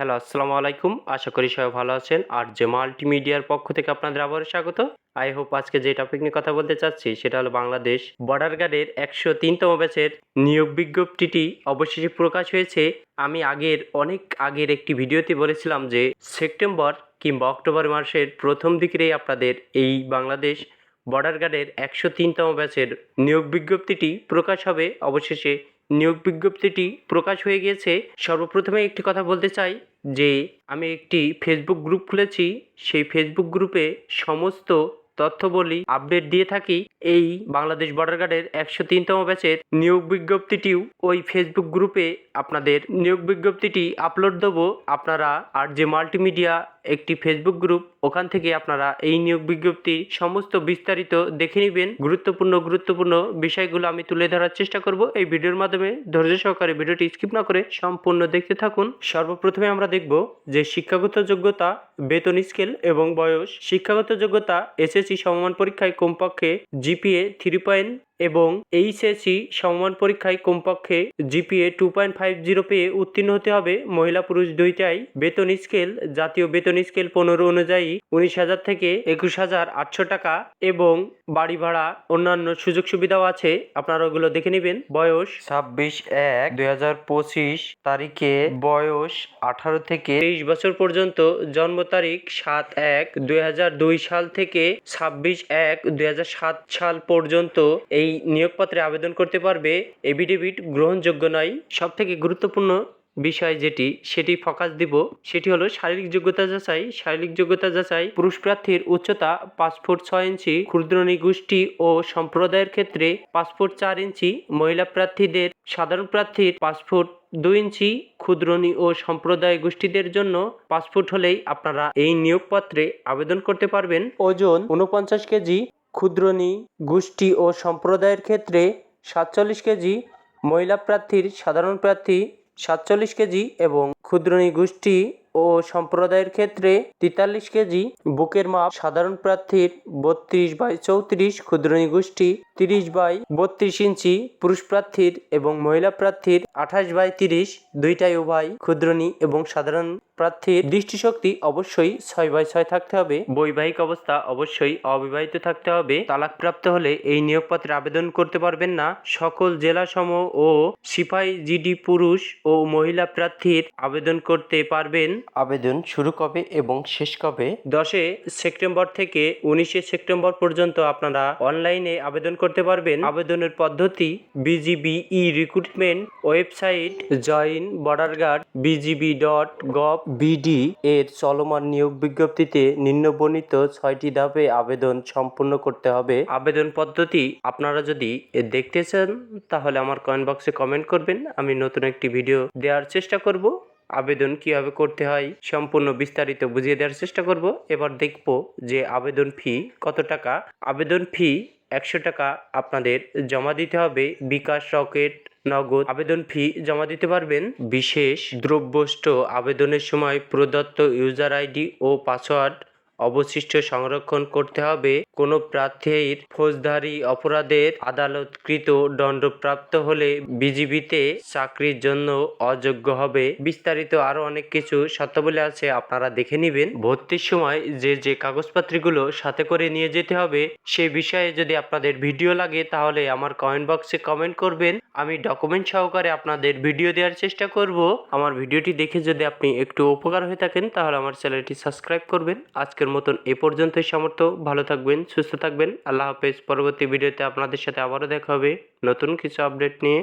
Hello, আসসালামু আলাইকুম। আশা করি সবাই ভালো আছেন। আর যে মাল্টিমিডিয়ার পক্ষ থেকে আপনাদের আবারও স্বাগত। আই হোপ আজকে যে টপিক নিয়ে কথা বলতে চাচ্ছি, সেটা হলো বাংলাদেশ বর্ডার গার্ডের একশো তিনতম ব্যাচের নিয়োগ বিজ্ঞপ্তিটি অবশেষে প্রকাশ হয়েছে। আমি আগের, অনেক আগের একটি ভিডিওতে বলেছিলাম যে সেপ্টেম্বর কিংবা অক্টোবর মাসের প্রথম দিকেই আপনাদের এই বাংলাদেশ বর্ডার গার্ডের একশো তিনতম ব্যাচের নিয়োগ বিজ্ঞপ্তিটি প্রকাশ হবে। অবশেষে নিয়োগ বিজ্ঞপ্তিটি প্রকাশ হয়ে গিয়েছে। সর্বপ্রথমে একটি কথা বলতে চাই যে, আমি একটি ফেসবুক গ্রুপ খুলেছি। সেই ফেসবুক গ্রুপে সমস্ত তথ্যবলী আপডেট দিয়ে থাকি। এই বাংলাদেশ বর্ডার গার্ডের একশো তিনতম ব্যাচের নিয়োগ বিজ্ঞপ্তিটিও ওই ফেসবুক গ্রুপে আপনাদের নিয়োগ বিজ্ঞপ্তিটি আপলোড দেবো। আপনারা আর যে মাল্টিমিডিয়া একটি ফেসবুক গ্রুপ ওখান থেকে আপনারা এই নিয়োগ বিজ্ঞপ্তি সমস্ত বিস্তারিত দেখে নেবেন। গুরুত্বপূর্ণ গুরুত্বপূর্ণ বিষয়গুলো আমি তুলে ধরার চেষ্টা করব। এই ভিডিওর মাধ্যমে ধৈর্য সহকারে ভিডিওটি স্কিপ না করে সম্পূর্ণ দেখতে থাকুন। সর্বপ্রথমে আমরা দেখব যে শিক্ষাগত যোগ্যতা, বেতন স্কেল এবং বয়স। শিক্ষাগত যোগ্যতা এসএসসি সমমান পরীক্ষায় কমপক্ষে জিপিএ থ্রি পয়েন্ট এবং এইচএসি সমমান পরীক্ষায় কমপক্ষে GPA two point five zero পেয়ে উত্তীর্ণ হতে হবে। মহিলা পুরুষ দুইটাই। বেতন স্কেল জাতীয় বেতন স্কেল পনেরো অনুযায়ী উনিশ হাজার থেকে একুশ হাজার আটশো টাকা এবং বাড়ি ভাড়া অন্যান্য সুযোগ সুবিধাও আছে। আপনারা ওগুলো দেখে নেবেন। বয়স? ছাব্বিশ এক দুই তারিখে বয়স আঠারো থেকে তেইশ বছর পর্যন্ত জন্ম তারিখ সাত এক দুই হাজার দুই সাল থেকে ছাব্বিশ এক দুই হাজার সাত সাল পর্যন্ত এই নিয়োগপত্রে আবেদন করতে পারবে। এভিডেভিট গ্রহণযোগ্য নয়। সব থেকে গুরুত্বপূর্ণ বিষয় যেটি, সেটি ফোকাস দিব, সেটি হলো শারীরিক যোগ্যতা যাচাই। শারীরিক যোগ্যতা যাচাই, পুরুষ প্রার্থীর উচ্চতা পাঁচ ফুট ছয় ইঞ্চি ক্ষুদ্রনী গোষ্ঠী ও সম্প্রদায়ের ক্ষেত্রে পাঁচ ফুট চার ইঞ্চি, মহিলা প্রার্থীদের, সাধারণ প্রার্থীর পাঁচ ফুট দুই ইঞ্চি ক্ষুদ্রণী ও সম্প্রদায় গোষ্ঠীদের জন্য পাসপোর্ট হলেই আপনারা এই নিয়োগপত্রে আবেদন করতে পারবেন। ওজন উনপঞ্চাশ কেজি ক্ষুদ্রণী গোষ্ঠী ও সম্প্রদায়ের ক্ষেত্রে সাতচল্লিশ কেজি, মহিলা প্রার্থীর সাধারণ প্রার্থী সাতচল্লিশ কেজি এবং ক্ষুদ্রনী গোষ্ঠী ও সম্প্রদায়ের ক্ষেত্রে তেতাল্লিশ কেজি বুকের মাপ সাধারণ প্রার্থীর বত্রিশ বাই চৌত্রিশ ক্ষুদ্রনী গোষ্ঠী তিরিশ বাই বত্রিশ ইঞ্চি পুরুষ প্রার্থীর এবং মহিলা প্রার্থীর আঠাশ বাই তিরিশ দুইটাই উভয় ক্ষুদ্রণী এবং সাধারণ প্রার্থীর দৃষ্টিশক্তি অবশ্যই ছয় বাই ছয় থাকতে হবে। বৈবাহিক অবস্থা অবশ্যই অবিবাহিত থাকতে হবে। তালাকপ্রাপ্ত হলে এই নিয়োগপত্রে আবেদন করতে পারবেন না। সকল জেলাসম ও সিপাহী জিডি পুরুষ ও মহিলা প্রার্থীর আবেদন করতে পারবেন। আবেদন শুরু কবে এবং শেষ কবে? দশে সেপ্টেম্বর থেকে উনিশে সেপ্টেম্বর পর্যন্ত আপনারা অনলাইনে আবেদন করতে পারবেন। আবেদনের পদ্ধতি BGB e recruitment website join border guard BGB dot gov BD এর চলমান নিয়োগ বিজ্ঞপ্তিতে নিম্নবর্ণিত ছয়টি ধাপে আবেদন সম্পূর্ণ করতে হবে। আবেদন পদ্ধতি আপনারা যদি দেখতে চান, তাহলে আমার কমেন্ট বক্সে কমেন্ট করবেন। আমি নতুন একটি ভিডিও দেওয়ার চেষ্টা করব। আবেদন কীভাবে করতে হয় সম্পূর্ণ বিস্তারিত বুঝিয়ে দেওয়ার চেষ্টা করব। এবার দেখব যে আবেদন ফি কত টাকা। আবেদন ফি একশো টাকা আপনাদের জমা দিতে হবে। বিকাশ রকেট, নগদ আবেদন ফি জমা দিতে পারবেন। বিশেষ দ্রব্যষ্ট আবেদনের সময় প্রদত্ত ইউজার আইডি ও পাসওয়ার্ড অবশিষ্ট সংরক্ষণ করতে হবে। কোনো প্রার্থীর ফৌজদারি অপরাধের আদালতকৃত দণ্ডপ্রাপ্ত হলে বিজিবিতে চাকরির জন্য অযোগ্য হবে। বিস্তারিত আরও অনেক কিছু শর্তাবলী আছে, আপনারা দেখে নেবেন। ভর্তির সময় যে যে কাগজপত্রগুলো সাথে করে নিয়ে যেতে হবে, সে বিষয়ে যদি আপনাদের ভিডিও লাগে, তাহলে আমার কমেন্ট বক্সে কমেন্ট করবেন। আমি ডকুমেন্ট সহকারে আপনাদের ভিডিও দেওয়ার চেষ্টা করব। আমার ভিডিওটি দেখে যদি আপনি একটু উপকার হয়ে থাকেন, তাহলে আমার চ্যানেলটি সাবস্ক্রাইব করবেন। আজকের মতন এ পর্যন্তই সামর্থ্য। ভালো থাকবেন, সুস্থ থাকবেন। আল্লাহ হাফেজ। পরবর্তী ভিডিওতে আপনাদের সাথে আবারও দেখা হবে। নতুন কিছু আপডেট নিয়ে